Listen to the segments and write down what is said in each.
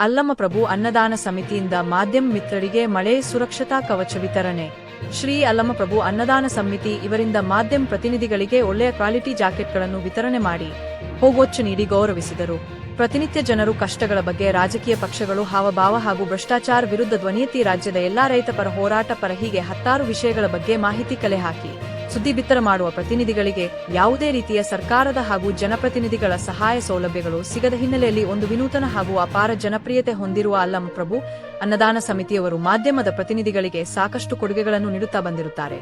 ಅಲ್ಲಮ ಪ್ರಭು ಅನ್ನದಾನ ಸಮಿತಿಯಿಂದ ಮಾಧ್ಯಮ ಮಿತ್ರರಿಗೆ ಮಳೆ ಸುರಕ್ಷತಾ ಕವಚ ವಿತರಣೆ. ಶ್ರೀ ಅಲ್ಲಮಪ್ರಭು ಅನ್ನದಾನ ಸಮಿತಿ ಇವರಿಂದ ಮಾಧ್ಯಮ ಪ್ರತಿನಿಧಿಗಳಿಗೆ ಒಳ್ಳೆಯ ಕ್ವಾಲಿಟಿ ಜಾಕೆಟ್ಗಳನ್ನು ವಿತರಣೆ ಮಾಡಿ ಹೋಗೊಚ್ಚು ನೀಡಿ ಗೌರವಿಸಿದರು. ಪ್ರತಿನಿತ್ಯ ಜನರು ಕಷ್ಟಗಳ ಬಗ್ಗೆ ರಾಜಕೀಯ ಪಕ್ಷಗಳು ಹಾವಭಾವ ಹಾಗೂ ಭ್ರಷ್ಟಾಚಾರ ವಿರುದ್ಧ ಧ್ವನಿಯೆತ್ತಿ ರಾಜ್ಯದ ಎಲ್ಲಾ ರೈತ ಪರ ಹೋರಾಟ ಪರ ಹೀಗೆ ಹತ್ತಾರು ವಿಷಯಗಳ ಬಗ್ಗೆ ಮಾಹಿತಿ ಕಲೆ ಹಾಕಿ. ಸುದ್ದಿ ಬಿತ್ತರ ಮಾಡುವ ಪ್ರತಿನಿಧಿಗಳಿಗೆ ಯಾವುದೇ ರೀತಿಯ ಸರ್ಕಾರದ ಹಾಗೂ ಜನಪ್ರತಿನಿಧಿಗಳ ಸಹಾಯ ಸೌಲಭ್ಯಗಳು ಸಿಗದ ಹಿನ್ನೆಲೆಯಲ್ಲಿ ಒಂದು ವಿನೂತನ ಹಾಗೂ ಅಪಾರ ಜನಪ್ರಿಯತೆ ಹೊಂದಿರುವ ಅಲ್ಲಂ ಪ್ರಭು ಅನ್ನದಾನ ಸಮಿತಿಯವರು ಮಾಧ್ಯಮದ ಪ್ರತಿನಿಧಿಗಳಿಗೆ ಸಾಕಷ್ಟು ಕೊಡುಗೆಗಳನ್ನು ನೀಡುತ್ತಾ ಬಂದಿರುತ್ತಾರೆ.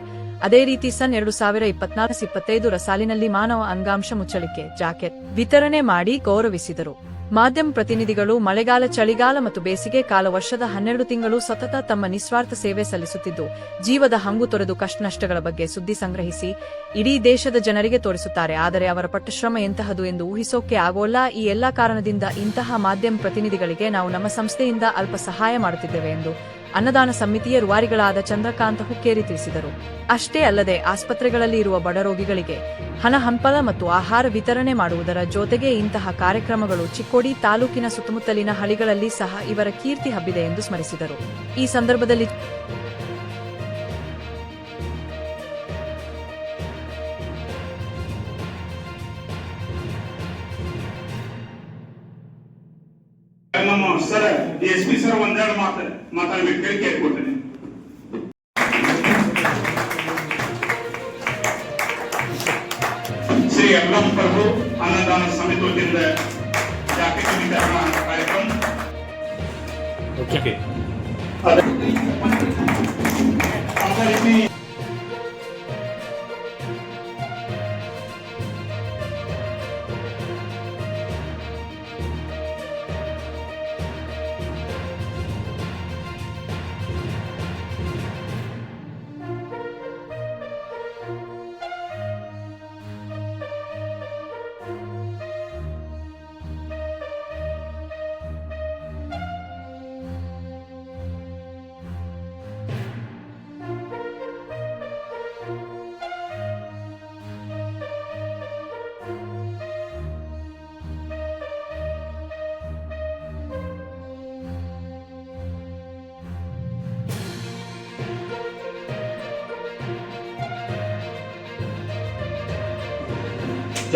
ಅದೇ ರೀತಿ ಸನ್ ಎರಡು ಸಾವಿರ ಇಪ್ಪತ್ನಾಲ್ಕು ಇಪ್ಪತ್ತೈದರ ಸಾಲಿನಲ್ಲಿ ಮಾನವ ಅಂಗಾಂಶ ಮುಚ್ಚಳಿಕೆ, ಜಾಕೆಟ್ ವಿತರಣೆ ಮಾಡಿ ಗೌರವಿಸಿದರು. ಮಾಧ್ಯಮ ಪ್ರತಿನಿಧಿಗಳು ಮಳೆಗಾಲ, ಚಳಿಗಾಲ ಮತ್ತು ಬೇಸಿಗೆ ಕಾಲ ವರ್ಷದ ಹನ್ನೆರಡು ತಿಂಗಳು ಸತತ ತಮ್ಮ ನಿಸ್ವಾರ್ಥ ಸೇವೆ ಸಲ್ಲಿಸುತ್ತಿದ್ದು, ಜೀವದ ಹಂಗು ತೊರೆದು ಕಷ್ಟನಷ್ಟಗಳ ಬಗ್ಗೆ ಸುದ್ದಿ ಸಂಗ್ರಹಿಸಿ ಇಡೀ ದೇಶದ ಜನರಿಗೆ ತೋರಿಸುತ್ತಾರೆ. ಆದರೆ ಅವರ ಪಟ್ಟಶ್ರಮ ಎಂತಹದು ಎಂದು ಊಹಿಸೋಕೆ ಆಗೋಲ್ಲ. ಈ ಎಲ್ಲಾ ಕಾರಣದಿಂದ ಇಂತಹ ಮಾಧ್ಯಮ ಪ್ರತಿನಿಧಿಗಳಿಗೆ ನಾವು ನಮ್ಮ ಸಂಸ್ಥೆಯಿಂದ ಅಲ್ಪ ಸಹಾಯ ಮಾಡುತ್ತಿದ್ದೇವೆ ಎಂದು ಅನ್ನದಾನ ಸಮಿತಿಯ ರೂವಾರಿಗಳಾದ ಚಂದ್ರಕಾಂತ ಹುಕ್ಕೇರಿ ತಿಳಿಸಿದರು. ಅಷ್ಟೇ ಅಲ್ಲದೆ ಆಸ್ಪತ್ರೆಗಳಲ್ಲಿ ಇರುವ ಬಡ ರೋಗಿಗಳಿಗೆ ಹಣ ಹಂಪಲ ಮತ್ತು ಆಹಾರ ವಿತರಣೆ ಮಾಡುವುದರ ಜೊತೆಗೆ ಇಂತಹ ಕಾರ್ಯಕ್ರಮಗಳು ಚಿಕ್ಕೋಡಿ ತಾಲೂಕಿನ ಸುತ್ತಮುತ್ತಲಿನ ಹಳಿಗಳಲ್ಲಿ ಸಹ ಇವರ ಕೀರ್ತಿ ಹಬ್ಬಿದೆ ಎಂದು ಸ್ಮರಿಸಿದರು. ಈ ಸಂದರ್ಭದಲ್ಲಿ ಒಂದೆರಡು ಮಾತು ಮಾತಾಡ್ಬೇಕು ಹೇಳಿ ಕೇಳ್ಕೊಡ್ತೇನೆ ಶ್ರೀ ಅಲ್ಲಂ ಪ್ರಭು ಅನ್ನದಾನ ಸಮಿತಿ ವತಿಯಿಂದ ಜಾಕೆಟ್ ವಿತರಣಾ ಕಾರ್ಯಕ್ರಮ ಓಕೆ ಅದೇ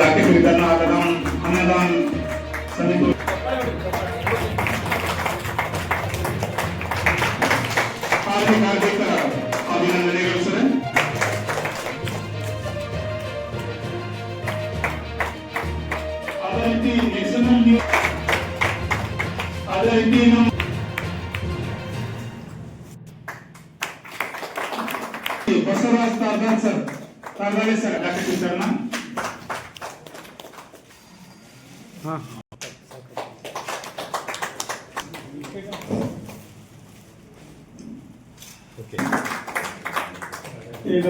ಅದೇ ರೀತಿ ಜಾಕೆಟ್ ವಿತರಣಾ ಅನ್ನದಾನ ಅನ್ನದಾನ ಸಮಿತಿ ಈಗ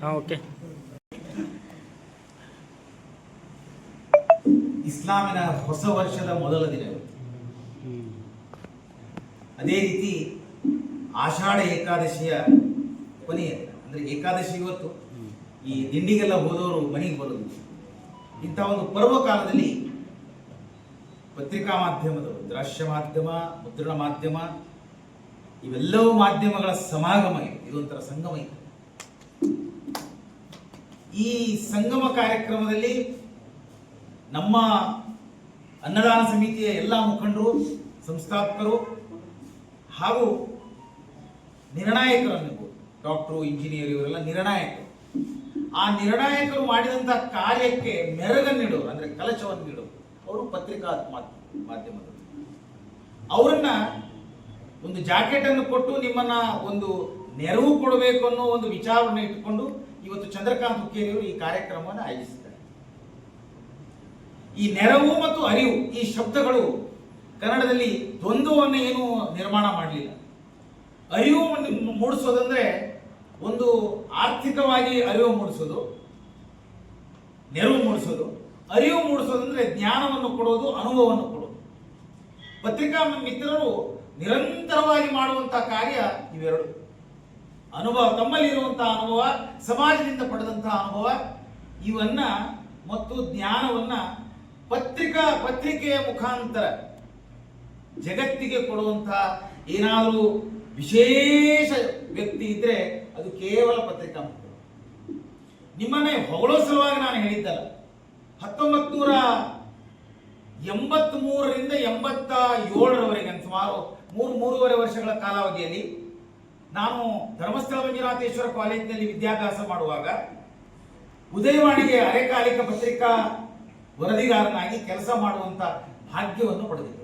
ಹಾಂ ಓಕೆ ಇಸ್ಲಾಮಿನ ಹೊಸ ವರ್ಷದ ಮೊದಲ ದಿನ. ಅದೇ ರೀತಿ ಆಷಾಢ ಏಕಾದಶಿಯ ಕೊನೆಯ ಅಂದ್ರೆ ಏಕಾದಶಿ ಇವತ್ತು, ಈ ದಿಂಡಿಗೆಲ್ಲ ಹೋದವರು ಮನೆಗೆ ಬರೋದು. ಇಂಥ ಒಂದು ಪರ್ವ ಕಾಲದಲ್ಲಿ ಪತ್ರಿಕಾ ಮಾಧ್ಯಮದವರು ದ್ರಾಶ್ಯ ಮಾಧ್ಯಮ, ಮುದ್ರಣ ಮಾಧ್ಯಮ, ಇವೆಲ್ಲವೂ ಮಾಧ್ಯಮಗಳ ಸಮಾಗಮ ಇದೆ. ಇದೊಂಥರ ಸಂಗಮ ಇದೆ. ಈ ಸಂಗಮ ಕಾರ್ಯಕ್ರಮದಲ್ಲಿ ನಮ್ಮ ಅನ್ನದಾನ ಸಮಿತಿಯ ಎಲ್ಲ ಮುಖಂಡರು, ಸಂಸ್ಥಾಪಕರು ಹಾಗೂ ನಿರ್ಣಾಯಕರು ಅನ್ನಬಹುದು ಡಾಕ್ಟ್ರು, ಇಂಜಿನಿಯರ್ ಇವರೆಲ್ಲ ನಿರ್ಣಾಯಕರು. ಆ ನಿರ್ಣಾಯಕರು ಮಾಡಿದಂಥ ಕಾರ್ಯಕ್ಕೆ ಮೆರಗನ್ನಿಡೋರು ಅಂದ್ರೆ ಕಲಶವನ್ನು ನೀಡೋರು. ಅವರು ಪತ್ರಿಕಾ ಮಾಧ್ಯ- ಮಾಧ್ಯಮದವರು. ಅವರನ್ನ ಒಂದು ಜಾಕೆಟ್ ಅನ್ನು ಕೊಟ್ಟು ನಿಮ್ಮನ್ನ ಒಂದು ನೆರವು ಕೊಡಬೇಕು ಅನ್ನೋ ಒಂದು ವಿಚಾರವನ್ನು ಇಟ್ಟುಕೊಂಡು ಇವತ್ತು ಚಂದ್ರಕಾಂತ್ ಹುಕ್ಕೇರಿಯವರು ಈ ಕಾರ್ಯಕ್ರಮವನ್ನು ಆಯೋಜಿಸಿದ್ದಾರೆ. ಈ ನೆರವು ಮತ್ತು ಅರಿವು, ಈ ಶಬ್ದಗಳು ಕನ್ನಡದಲ್ಲಿ ದ್ವಂದ್ವವನ್ನು ಏನು ನಿರ್ಮಾಣ ಮಾಡಲಿಲ್ಲ. ಅರಿವು ಮೂಡಿಸೋದಂದ್ರೆ ಒಂದು ಆರ್ಥಿಕವಾಗಿ ಅರಿವು ಮೂಡಿಸೋದು, ನೆರವು ಮೂಡಿಸೋದು. ಅರಿವು ಮೂಡಿಸೋದಂದ್ರೆ ಜ್ಞಾನವನ್ನು ಕೊಡೋದು, ಅನುಭವವನ್ನು ಕೊಡೋದು. ಪತ್ರಿಕಾ ಮಿತ್ರರು ನಿರಂತರವಾಗಿ ಮಾಡುವಂತಹ ಕಾರ್ಯ ಇವೆರಡು. ಅನುಭವ, ತಮ್ಮಲ್ಲಿರುವಂತಹ ಅನುಭವ, ಸಮಾಜದಿಂದ ಪಡೆದಂತಹ ಅನುಭವ, ಇವನ್ನ ಮತ್ತು ಜ್ಞಾನವನ್ನ ಪತ್ರಿಕಾ ಪತ್ರಿಕೆಯ ಮುಖಾಂತರ ಜಗತ್ತಿಗೆ ಕೊಡುವಂತಹ ಏನಾದರೂ ವಿಶೇಷ ವ್ಯಕ್ತಿ ಇದ್ರೆ ಅದು ಕೇವಲ ಪತ್ರಿಕಾ ಮುಖ ನಿಮ್ಮನ್ನೇ ಹೊಗಳೋ ಸಲುವಾಗಿ ನಾನು ಹೇಳಿದ್ದಲ್ಲ ಹತ್ತೊಂಬತ್ತು ನೂರ ಎಂಬತ್ತ್ ಮೂರರಿಂದ ಎಂಬತ್ತ ಏಳರವರೆಗೆ ಸುಮಾರು ಮೂರು, ಮೂರುವರೆ ವರ್ಷಗಳ ಕಾಲಾವಧಿಯಲ್ಲಿ ನಾನು ಧರ್ಮಸ್ಥಳ ಮಂಜುನಾಥೇಶ್ವರ ಕಾಲೇಜಿನಲ್ಲಿ ವಿದ್ಯಾಭ್ಯಾಸ ಮಾಡುವಾಗ ಉದಯವಾಣಿಗೆ ಅರೆಕಾಲಿಕ ಪತ್ರಿಕಾ ವರದಿಗಾರನಾಗಿ ಕೆಲಸ ಮಾಡುವಂತ ಭಾಗ್ಯವನ್ನು ಪಡೆದಿದ್ದೆ.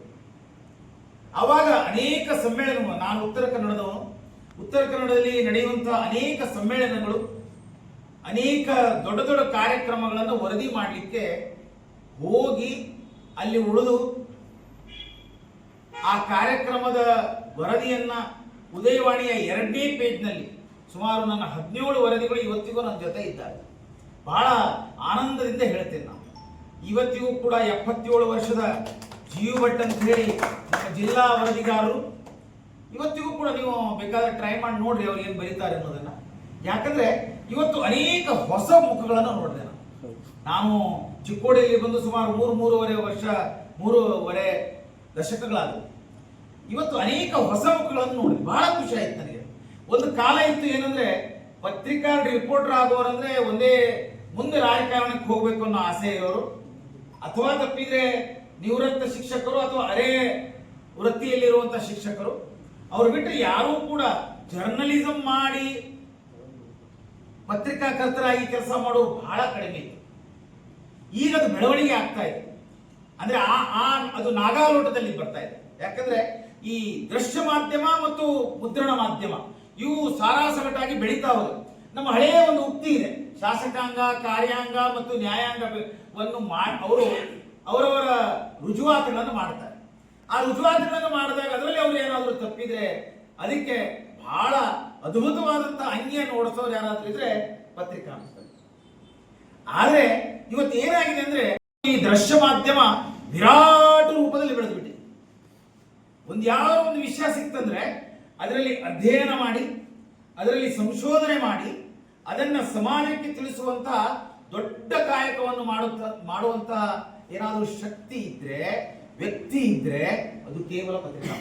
ಆವಾಗ ಅನೇಕ ಸಮ್ಮೇಳನ ನಾನು ಉತ್ತರ ಕನ್ನಡದವನು ಉತ್ತರ ಕನ್ನಡದಲ್ಲಿ ನಡೆಯುವಂತಹ ಅನೇಕ ಸಮ್ಮೇಳನಗಳು, ಅನೇಕ ದೊಡ್ಡ ದೊಡ್ಡ ಕಾರ್ಯಕ್ರಮಗಳನ್ನು ವರದಿ ಮಾಡಲಿಕ್ಕೆ ಹೋಗಿ ಅಲ್ಲಿ ಉಳಿದು ಆ ಕಾರ್ಯಕ್ರಮದ ವರದಿಯನ್ನ ಉದಯವಾಣಿಯ ಎರಡನೇ ಪೇಜ್ನಲ್ಲಿ ಸುಮಾರು ನನ್ನ ಹದಿನೇಳು ವರದಿಗಳು ಇವತ್ತಿಗೂ ನನ್ನ ಜೊತೆ ಇದ್ದಾರೆ. ಬಹಳ ಆನಂದದಿಂದ ಹೇಳ್ತೇನೆ ನಾನು. ಇವತ್ತಿಗೂ ಕೂಡ ಎಪ್ಪತ್ತೇಳು ವರ್ಷದ ಜೀವ ಭಟ್ ಅಂತ ಹೇಳಿ ನಮ್ಮ ಜಿಲ್ಲಾ ವರದಿಗಾರರು ಇವತ್ತಿಗೂ ಕೂಡ ನೀವು ಬೇಕಾದ್ರೆ ಟ್ರೈ ಮಾಡಿ ನೋಡ್ರಿ ಅವ್ರು ಏನು ಬರೀತಾರೆ ಅನ್ನೋದನ್ನ. ಯಾಕಂದ್ರೆ ಇವತ್ತು ಅನೇಕ ಹೊಸ ಮುಖಗಳನ್ನು ನೋಡಿದೆ ನಾನು. ಚಿಕ್ಕೋಡಿಯಲ್ಲಿ ಬಂದು ಸುಮಾರು ಮೂರು, ಮೂರುವರೆ ವರ್ಷ, ಮೂರುವರೆ ದಶಕಗಳಾದವು. ಇವತ್ತು ಅನೇಕ ಹೊಸ ಮುಖಗಳನ್ನು ನೋಡಿ ಬಹಳ ಖುಷಿ ಆಯ್ತು ನನಗೆ. ಒಂದು ಕಾಲ ಇತ್ತು ಏನಂದ್ರೆ ಪತ್ರಿಕಾ ರಿಪೋರ್ಟರ್ ಆಗೋರಂದ್ರೆ ಒಂದೇ ಮುಂದೆ ರಾಜಕಾರಣಕ್ಕೆ ಹೋಗ್ಬೇಕು ಅನ್ನೋ ಆಸೆ ಇರೋರು. ಅಥವಾ ತಪ್ಪಿದ್ರೆ ನಿವೃತ್ತ ಶಿಕ್ಷಕರು ಅಥವಾ ಅರೆ ವೃತ್ತಿಯಲ್ಲಿರುವಂತ ಶಿಕ್ಷಕರು. ಅವ್ರು ಬಿಟ್ಟರೆ ಯಾರೂ ಕೂಡ ಜರ್ನಲಿಸಂ ಮಾಡಿ ಪತ್ರಿಕಾಕರ್ತರಾಗಿ ಕೆಲಸ ಮಾಡೋರು ಬಹಳ ಕಡಿಮೆ ಇತ್ತು. ಈಗ ಅದು ಬೆಳವಣಿಗೆ ಆಗ್ತಾ ಇದೆ. ಅಂದ್ರೆ ಆ ಆ, ಅದು ನಾಗಾಲೋಟದಲ್ಲಿ ಬರ್ತಾ ಇದೆ. ಯಾಕಂದ್ರೆ ಈ ದೃಶ್ಯ ಮಾಧ್ಯಮ ಮತ್ತು ಮುದ್ರಣ ಮಾಧ್ಯಮ, ಇವು ಸಾರಾಸಗಟಾಗಿ ಬೆಳೀತಾ ಹೋದ. ನಮ್ಮ ಹಳೆಯ ಒಂದು ಉಕ್ತಿ ಇದೆ. ಶಾಸಕಾಂಗ, ಕಾರ್ಯಾಂಗ ಮತ್ತು ನ್ಯಾಯಾಂಗವನ್ನು ಮಾ ಅವರು ಅವರವರ ರುಜುವಾತುಗಳನ್ನು ಮಾಡ್ತಾರೆ ಆ ರುಜುವಾತುಗಳನ್ನು ಮಾಡಿದಾಗ ಅದರಲ್ಲಿ ಅವರು ಏನಾದರೂ ತಪ್ಪಿದ್ರೆ ಅದಕ್ಕೆ ಬಹಳ ಅದ್ಭುತವಾದಂತಹ ಅಂಗಿಯನ್ನು ಓಡಿಸೋರು ಯಾರಾದ್ರೂ ಇದ್ರೆ ಪತ್ರಿಕಾ ಆದ್ರೆ ಇವತ್ತು ಏನಾಗಿದೆ ಅಂದ್ರೆ ಈ ದೃಶ್ಯ ಮಾಧ್ಯಮ ವಿರಾಟ ರೂಪದಲ್ಲಿ ಬೆಳೆದ್ಬಿಟ್ಟಿದೆ. ಒಂದು ಯಾವ ಒಂದು ವಿಷಯ ಸಿಕ್ತಂದ್ರೆ ಅದರಲ್ಲಿ ಅಧ್ಯಯನ ಮಾಡಿ, ಅದರಲ್ಲಿ ಸಂಶೋಧನೆ ಮಾಡಿ, ಅದನ್ನ ಸಮಾಜಕ್ಕೆ ತಿಳಿಸುವಂತಹ ದೊಡ್ಡ ಕಾಯಕವನ್ನು ಮಾಡುತ್ತ, ಮಾಡುವಂತಹ ಏನಾದರೂ ಶಕ್ತಿ ಇದ್ರೆ ವ್ಯಕ್ತಿ ಇದ್ರೆ ಅದು ಕೇವಲ ಪತ್ರಿಕಾ.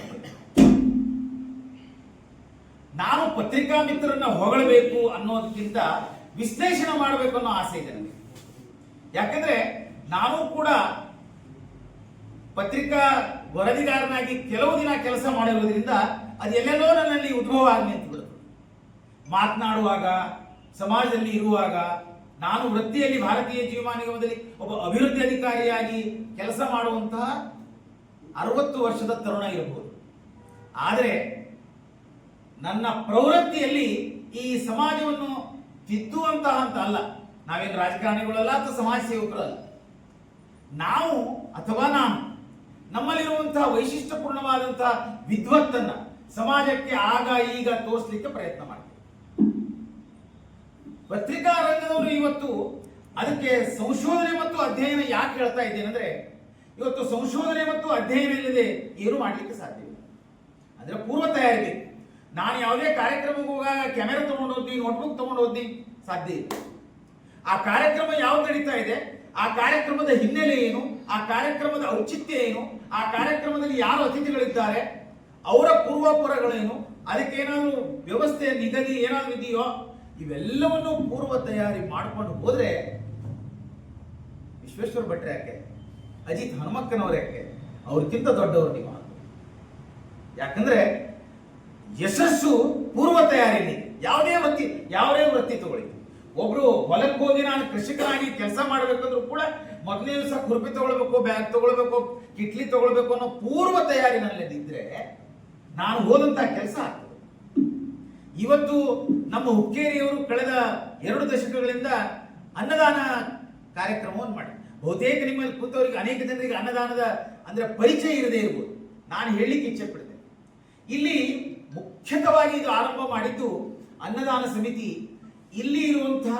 ನಾನು ಪತ್ರಿಕಾ ಮಿತ್ರರನ್ನ ಹೊಗಳಬೇಕು ಅನ್ನೋದಕ್ಕಿಂತ ವಿಶ್ಲೇಷಣೆ ಮಾಡಬೇಕು ಅನ್ನೋ ಆಸೆ ಇದೆ ನನಗೆ ಯಾಕಂದ್ರೆ ನಾನು ಕೂಡ ಪತ್ರಿಕಾ ವರದಿಗಾರನಾಗಿ ಕೆಲವು ದಿನ ಕೆಲಸ ಮಾಡಿರೋದ್ರಿಂದ ಅದು ಎಲ್ಲೆಲ್ಲೋ ನನ್ನಲ್ಲಿ ಉದ್ಭವ ಆಗಲಿ ಅಂತ ಬಿಡುತ್ತೆ ಮಾತನಾಡುವಾಗ, ಸಮಾಜದಲ್ಲಿ ಇರುವಾಗ, ನಾನು ವೃತ್ತಿಯಲ್ಲಿ ಭಾರತೀಯ ಜೀವಮಾನ ನಿಗಮದಲ್ಲಿ ಒಬ್ಬ ಅಭಿವೃದ್ಧಿ ಅಧಿಕಾರಿಯಾಗಿ ಕೆಲಸ ಮಾಡುವಂತಹ ಅರವತ್ತು ವರ್ಷದ ತರುಣ ಇರಬಹುದು. ಆದರೆ ನನ್ನ ಪ್ರವೃತ್ತಿಯಲ್ಲಿ ಈ ಸಮಾಜವನ್ನು ತಿದ್ದುವಂತಹ ಅಂತ ಅಲ್ಲ. ನಾವೇನು ರಾಜಕಾರಣಿಗಳಲ್ಲ ಅಥವಾ ಸಮಾಜ ಸೇವಕರಲ್ಲ. ನಾವು ಅಥವಾ ನಾನು ನಮ್ಮಲ್ಲಿರುವಂತಹ ವೈಶಿಷ್ಟ್ಯಪೂರ್ಣವಾದಂತಹ ವಿದ್ವತ್ತನ್ನ ಸಮಾಜಕ್ಕೆ ಆಗ ಈಗ ತೋರಿಸಲಿಕ್ಕೆ ಪ್ರಯತ್ನ ಮಾಡ್ತೀವಿ. ಪತ್ರಿಕಾ ರಂಗದವರು ಇವತ್ತು ಅದಕ್ಕೆ ಸಂಶೋಧನೆ ಮತ್ತು ಅಧ್ಯಯನ ಯಾಕೆ ಹೇಳ್ತಾ ಇದ್ದೇನೆ ಅಂದ್ರೆ ಇವತ್ತು ಸಂಶೋಧನೆ ಮತ್ತು ಅಧ್ಯಯನ ಇಲ್ಲದೆ ಏನು ಮಾಡಲಿಕ್ಕೆ ಸಾಧ್ಯವಿಲ್ಲ ಅದರ ಪೂರ್ವ ತಯಾರಿ ನಾನು ಯಾವುದೇ ಕಾರ್ಯಕ್ರಮಕ್ಕೆ ಹೋಗಾಗ ಕ್ಯಾಮೆರಾ ತೊಗೊಂಡು ಹೋದ್ನಿ ನೋಟ್ಬುಕ್ ತೊಗೊಂಡು ಹೋದ್ನಿ, ಸಾಧ್ಯ ಇಲ್ಲ. ಆ ಕಾರ್ಯಕ್ರಮ ಯಾವ ನಡೀತಾ ಇದೆ? ಆ ಕಾರ್ಯಕ್ರಮದ ಹಿನ್ನೆಲೆ ಏನು? ಆ ಕಾರ್ಯಕ್ರಮದ ಔಚಿತ್ಯ ಏನು? ಆ ಕಾರ್ಯಕ್ರಮದಲ್ಲಿ ಯಾರು ಅತಿಥಿಗಳಿದ್ದಾರೆ? ಅವರ ಪೂರ್ವಾಪರಗಳೇನು? ಅದಕ್ಕೆ ಏನಾದರೂ ವ್ಯವಸ್ಥೆ, ನಿಗದಿ ಏನಾದರೂ ಇದೆಯೋ? ಇವೆಲ್ಲವನ್ನು ಪೂರ್ವ ತಯಾರಿ ಮಾಡಿಕೊಂಡು ಹೋದ್ರೆ ವಿಶ್ವೇಶ್ವರ ಭಟ್ರೆ ಯಾಕೆ? ಅಜಿತ್ ಹನುಮಕ್ಕನವ್ರು ಯಾಕೆ ಅವ್ರಿಗಿಂತ ದೊಡ್ಡವರು ನೀವು ಯಾಕಂದ್ರೆ ಯಶಸ್ಸು ಪೂರ್ವ ತಯಾರಿಯಲ್ಲಿ, ಯಾವುದೇ ವೃತ್ತಿ ಯಾವುದೇ ವೃತ್ತಿ ತಗೊಳ್ಳಿ. ಒಬ್ರು ಹೊಲಕ್ಕೆ ಹೋಗಿ ನಾನು ಕೃಷಿಕರಾಗಿ ಕೆಲಸ ಮಾಡಬೇಕಂದ್ರೂ ಕೂಡ ಮೊದಲನೇ ದಿವಸ ಕುರ್ಪಿ ತಗೊಳ್ಬೇಕು, ಬ್ಯಾಗ್ ತಗೊಳ್ಬೇಕು, ಕಿಟ್ಲಿ ತಗೊಳ್ಬೇಕು ಅನ್ನೋ ಪೂರ್ವ ತಯಾರಿ ನನ್ನಲ್ಲಿದ್ರೆ ನಾನು ಹೋದಂತ ಕೆಲಸ ಇವತ್ತು ನಮ್ಮ ಹುಕ್ಕೇರಿಯವರು ಕಳೆದ ಎರಡು ದಶಕಗಳಿಂದ ಅನ್ನದಾನ ಕಾರ್ಯಕ್ರಮವನ್ನು ಮಾಡಿ ಬಹುತೇಕ ನಿಮ್ಮಲ್ಲಿ ಕೂತವರಿಗೆ ಅನೇಕ ಜನರಿಗೆ ಅನ್ನದಾನದ ಅಂದ್ರೆ ಪರಿಚಯ ಇರದೇ ಇರ್ಬೋದು. ನಾನು ಹೇಳಲಿಕ್ಕೆ ಇಚ್ಛೆ ಪಡ್ತೇನೆ ಇಲ್ಲಿ ಮುಖ್ಯತವಾಗಿ ಇದು ಆರಂಭ ಮಾಡಿದ್ದು ಅನ್ನದಾನ ಸಮಿತಿ. ಇಲ್ಲಿ ಇರುವಂತಹ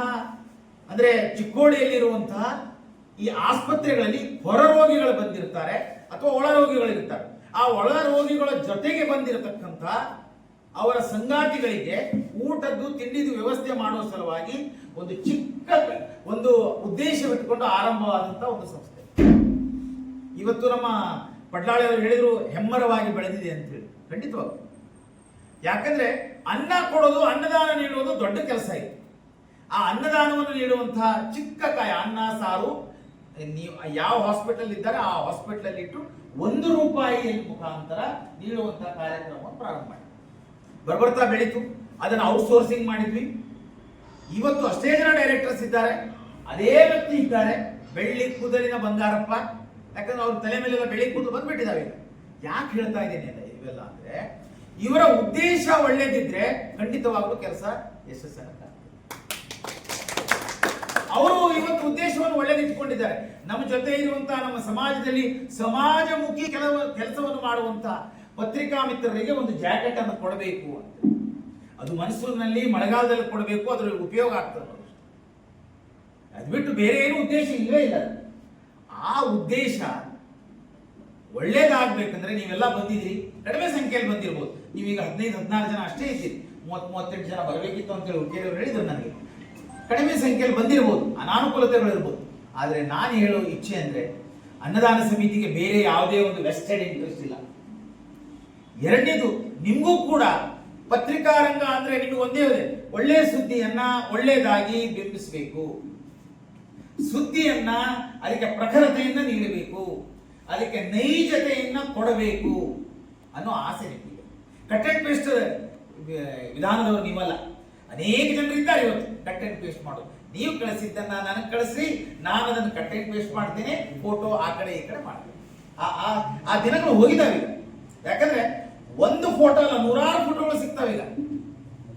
ಅಂದ್ರೆ ಚಿಕ್ಕೋಡೆಯಲ್ಲಿರುವಂತಹ ಈ ಆಸ್ಪತ್ರೆಗಳಲ್ಲಿ ಹೊರ ರೋಗಿಗಳು ಬಂದಿರ್ತಾರೆ ಅಥವಾ ಒಳ ರೋಗಿಗಳಿರ್ತಾರೆ ಆ ಒಳ ರೋಗಿಗಳ ಜೊತೆಗೆ ಬಂದಿರತಕ್ಕಂಥ ಅವರ ಸಂಗಾತಿಗಳಿಗೆ ಊಟದ್ದು, ತಿಂಡಿದು ವ್ಯವಸ್ಥೆ ಮಾಡುವ ಸಲುವಾಗಿ ಒಂದು ಚಿಕ್ಕ ಒಂದು ಉದ್ದೇಶವಿಟ್ಟುಕೊಂಡು ಆರಂಭವಾದಂಥ ಒಂದು ಸಂಸ್ಥೆ. ಇವತ್ತು ನಮ್ಮ ಪಡ್ಲಾಳಿಯವರು ಹೇಳಿದ್ರು, ಹೆಮ್ಮರವಾಗಿ ಬೆಳೆದಿದೆ ಅಂತ ಹೇಳಿ. ಖಂಡಿತವಾಗಿ ಯಾಕಂದ್ರೆ ಅನ್ನ ಕೊಡೋದು, ಅನ್ನದಾನ ನೀಡುವುದು ದೊಡ್ಡ ಕೆಲಸ ಇದೆ. ಆ ಅನ್ನದಾನವನ್ನು ನೀಡುವಂತಹ ಚಿಕ್ಕ ಕಾಯ, ಅನ್ನ, ಸಾರು, ನೀವು ಯಾವ ಹಾಸ್ಪಿಟಲ್ ಇದ್ದಾರೆ, ಆ ಹಾಸ್ಪಿಟಲ್ ಇಟ್ಟು ಒಂದು ರೂಪಾಯಿ ಮುಖಾಂತರ ನೀಡುವಂತಹ ಕಾರ್ಯಕ್ರಮವನ್ನು ಪ್ರಾರಂಭ ಮಾಡಿ ಬರ್ಬರ್ತಾ ಬೆಳೀತು. ಅದನ್ನು ಔಟ್ಸೋರ್ಸಿಂಗ್ ಮಾಡಿದ್ವಿ. ಇವತ್ತು ಅಷ್ಟೇ ಜನ ಡೈರೆಕ್ಟರ್ಸ್ ಇದ್ದಾರೆ ಅದೇ ವ್ಯಕ್ತಿ ಇದ್ದಾರೆ. ಬೆಳ್ಳಿ ಕೂದಲಿನ ಬಂಗಾರಪ್ಪ. ಯಾಕಂದ್ರೆ ಅವ್ರ ತಲೆ ಮೇಲೆಲ್ಲ ಬೆಳ್ಳಿ ಕೂದಲು ಬಂದ್ಬಿಟ್ಟಿದಾವೆ. ಈಗ ಯಾಕೆ ಹೇಳ್ತಾ ಇದ್ದೇನೆ ಇವೆಲ್ಲ ಅಂದ್ರೆ, ಇವರ ಉದ್ದೇಶ ಒಳ್ಳೇದಿದ್ರೆ ಖಂಡಿತವಾಗ್ಲೂ ಕೆಲಸ ಯಶಸ್ಸಾಗುತ್ತೆ ಅವರು ಇವತ್ತು ಉದ್ದೇಶವನ್ನು ಒಳ್ಳೆದಿಟ್ಟುಕೊಂಡಿದ್ದಾರೆ. ನಮ್ಮ ಜೊತೆ ಇರುವಂತಹ ನಮ್ಮ ಸಮಾಜದಲ್ಲಿ ಸಮಾಜಮುಖಿ ಕೆಲವು ಕೆಲಸವನ್ನು ಮಾಡುವಂತಹ ಪತ್ರಿಕಾ ಮಿತ್ರರಿಗೆ ಒಂದು ಜಾಕೆಟ್ ಅನ್ನು ಕೊಡಬೇಕು ಅಂತ. ಅದು ಮನಸ್ಸಿನಲ್ಲಿ ಮಳೆಗಾಲದಲ್ಲಿ ಕೊಡಬೇಕು ಅದರ ಉಪಯೋಗ ಆಗ್ತದೆ. ಅದು ಬಿಟ್ಟು ಬೇರೆ ಏನು ಉದ್ದೇಶ ಇಲ್ಲವೇ ಇಲ್ಲ ಆ ಉದ್ದೇಶ ಒಳ್ಳೇದಾಗಬೇಕಂದ್ರೆ ನೀವೆಲ್ಲ ಬಂದಿದ್ದೀರಿ. ಕಡಿಮೆ ಸಂಖ್ಯೆಯಲ್ಲಿ ಬಂದಿರ್ಬೋದು. ನೀವೀಗ ಹದಿನೈದು, ಹದಿನಾರು ಜನ ಅಷ್ಟೇ ಇದ್ದೀರಿ. ಮೂವತ್ ಮೂವತ್ತೆಂಟು ಜನ ಬರಬೇಕಿತ್ತು ಅಂತ ಹೇಳಿ ಹುಡುಗಿಯರು ಹೇಳಿದ್ರು ನನಗೆ. ಕಡಿಮೆ ಸಂಖ್ಯೆಯಲ್ಲಿ ಬಂದಿರ್ಬೋದು. ಅನಾನುಕೂಲತೆಗಳು ಇರ್ಬೋದು. ಆದರೆ ನಾನು ಹೇಳೋ ಇಚ್ಛೆ ಅಂದರೆ ಅನ್ನದಾನ ಸಮಿತಿಗೆ ಬೇರೆ ಯಾವುದೇ ಒಂದು ವೆಸ್ಟೆಡ್ ಇಂಟ್ರೆಸ್ಟ್ ಇಲ್ಲ. ಎರಡನೇದು, ನಿಮಗೂ ಕೂಡ ಪತ್ರಿಕಾ ರಂಗ ಅಂದ್ರೆ ನಿಮಗೆ ಒಂದೇ ಒಳ್ಳೆಯ ಸುದ್ದಿಯನ್ನು ಒಳ್ಳೆಯದಾಗಿ ಬಿಂಬಿಸಬೇಕು. ಸುದ್ದಿಯನ್ನ ಅದಕ್ಕೆ ಪ್ರಖರತೆಯನ್ನ ನೀಡಬೇಕು, ಅದಕ್ಕೆ ನೈಜತೆಯನ್ನ ಕೊಡಬೇಕು ಅನ್ನೋ ಆಸೆ ನಿಮಗೆ ಕಟ್ ಅಂಡ್ ಪೇಸ್ಟ್ ವಿಧಾನದವರು ನೀವಲ್ಲ. ಅನೇಕ ಜನರು ಇದ್ದಾರೆ ಇವತ್ತು ಕಟ್ ಅಂಡ್ ಪೇಸ್ಟ್ ಮಾಡೋದು. ನೀವು ಕಳಿಸಿದ್ದನ್ನ ನನಗೆ ಕಳಿಸಿ, ನಾನು ಅದನ್ನು ಕಟ್ ಅಂಡ್ ಪೇಸ್ಟ್ ಮಾಡ್ತೇನೆ, ಫೋಟೋ ಆ ಕಡೆ ಈ ಕಡೆ ಮಾಡ್ತೇನೆ. ಆ, ಆ- ದಿನಗಳು ಹೋಗಿದಾವೆ ಯಾಕಂದ್ರೆ ಒಂದು ಫೋಟೋ ಅಲ್ಲ, ನೂರಾರು ಫೋಟೋಗಳು ಸಿಗ್ತಾವೆ ಈಗ.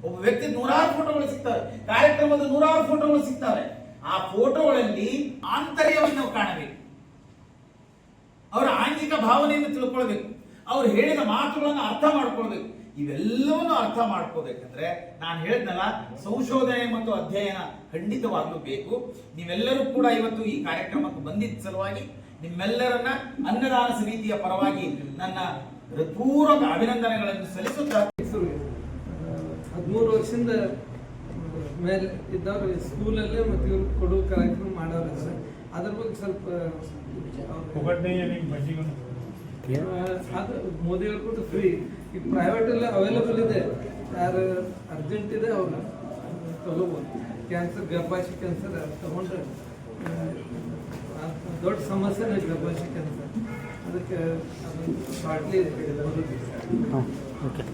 ಒಬ್ಬ ವ್ಯಕ್ತಿ ನೂರಾರು ಫೋಟೋಗಳು ಸಿಗ್ತವೆ. ಕಾರ್ಯಕ್ರಮದ ನೂರಾರು ಫೋಟೋಗಳು ಸಿಗ್ತವೆ. ಆ ಫೋಟೋಗಳಲ್ಲಿ ಆಂತರ್ಯವನ್ನು ನಾವು ಕಾಣಬೇಕು. ಅವರ ಆಂಗಿಕ ಭಾವನೆಯನ್ನು ತಿಳ್ಕೊಳ್ಬೇಕು. ಅವ್ರು ಹೇಳಿದ ಮಾತುಗಳನ್ನು ಅರ್ಥ ಮಾಡ್ಕೊಳ್ಬೇಕು. ಇವೆಲ್ಲವನ್ನು ಅರ್ಥ ಮಾಡ್ಕೋಬೇಕಂದ್ರೆ ನಾನು ಹೇಳಿದ್ನಲ್ಲ, ಸಂಶೋಧನೆ ಮತ್ತು ಅಧ್ಯಯನ ಖಂಡಿತವಾಗ್ಲೂ ಬೇಕು. ನೀವೆಲ್ಲರೂ ಕೂಡ ಇವತ್ತು ಈ ಕಾರ್ಯಕ್ರಮಕ್ಕೆ ಬಂದಿದ್ದ ಸಲುವಾಗಿ ನಿಮ್ಮೆಲ್ಲರನ್ನ ಅನ್ನದಾನ ಸಮಿತಿಯ ಪರವಾಗಿ ನನ್ನ ಹೃತ್ಪೂರ್ವಕ ಅಭಿನಂದನೆಗಳನ್ನು ಸಲ್ಲಿಸುತ್ತಾ ಹದಿಮೂರು ವರ್ಷದಿಂದ ಮೇಲೆ ಇದ್ದವ್ರು ಸ್ಕೂಲಲ್ಲೇ ಮತ್ತು ಇವ್ರು ಕೊಡೋ ಕಾರ್ಯಕ್ರಮ ಮಾಡೋರು ಸರ್. ಅದ್ರ ಬಗ್ಗೆ ಸ್ವಲ್ಪ ಆ, ಅದು ಮೋದಿ ಅವ್ರು ಕೊಟ್ಟು ಫ್ರೀ ಈಗ ಪ್ರೈವೇಟ್ ಎಲ್ಲ ಅವೈಲೇಬಲ್ ಇದೆ. ಯಾರು ಅರ್ಜೆಂಟ್ ಇದೆ ಅವ್ರು ತಗೋಬೋದು. ಕ್ಯಾನ್ಸರ್ ಗರ್ಭಾಶಯ ಕ್ಯಾನ್ಸರ್ ತಗೊಂಡ್ರೆ ದೊಡ್ಡ ಸಮಸ್ಯೆ ಗರ್ಭಾಶಯ ಕ್ಯಾನ್ಸರ್ ಅದಕ್ಕೆ ಅದು ಶಾರ್ಟ್ಲಿ ಓಕೆ.